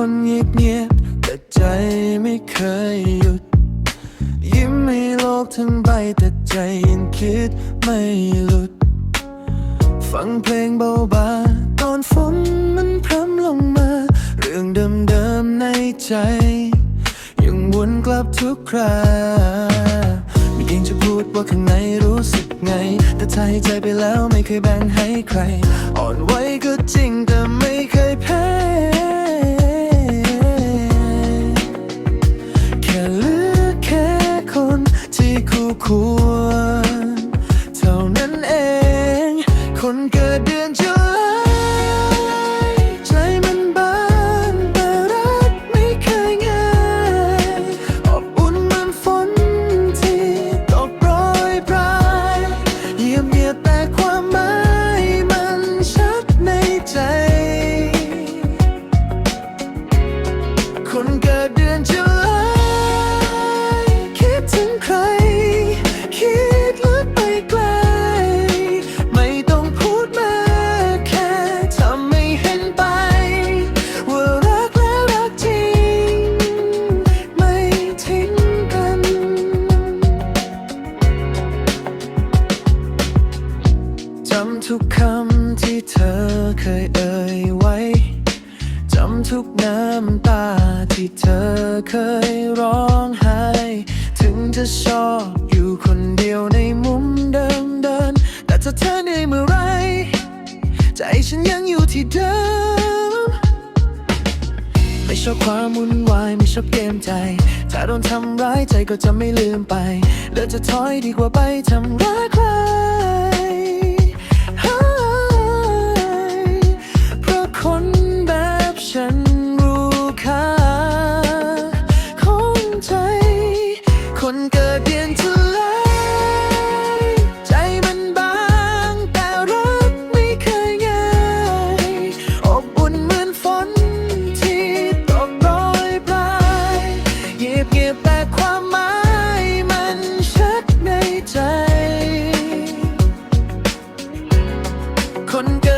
คนเงียบเงียบๆแต่ใจไม่เคยหยุด ยิ้มให้โลกทั้งใบแต่ใจยังคิดไม่หลุด ฟังเพลงเบาๆตอนฝนมันพรำลงมา เรื่องเดิมๆในใจ ยังวนกลับทุกคราไม่เก่งจะพูดว่าข้างในรู้สึกไง แต่ถ้าให้ใจไปแล้วไม่เคยแบ่งให้ใคร อ่อนไหวก็จริงแต่ไม่เคย เธอเคยเอ่ยไว้จำทุกน้ำตาที่เธอเคยร้องไห้ ถึงจะชอบอยู่คนเดียวในมุมเดิมเดิน แต่ถ้าเธอเหนื่อยเมื่อไร ใจฉันยังอยู่ที่เดิม ไม่ชอบความวุ่นวาย ไม่ชอบเกมใจ ถ้าโดนทำร้ายใจก็จะไม่ลืมไปเลือกจะถอยดีกว่าไปทำร้ายใคร คนเกิ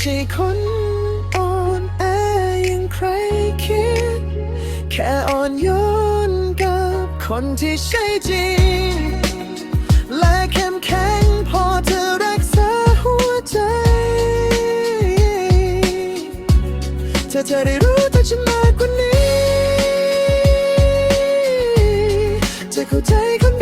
ใช่คนอ่อนแออย่างใครคิด แค่อ่อนโยนกับคนที่ใช่จริง และเข้มแข็งพอเธอรักษาหัวใจ เธอจะได้รู้ทักฉันมากกว่านี้ จะเข้าใจคน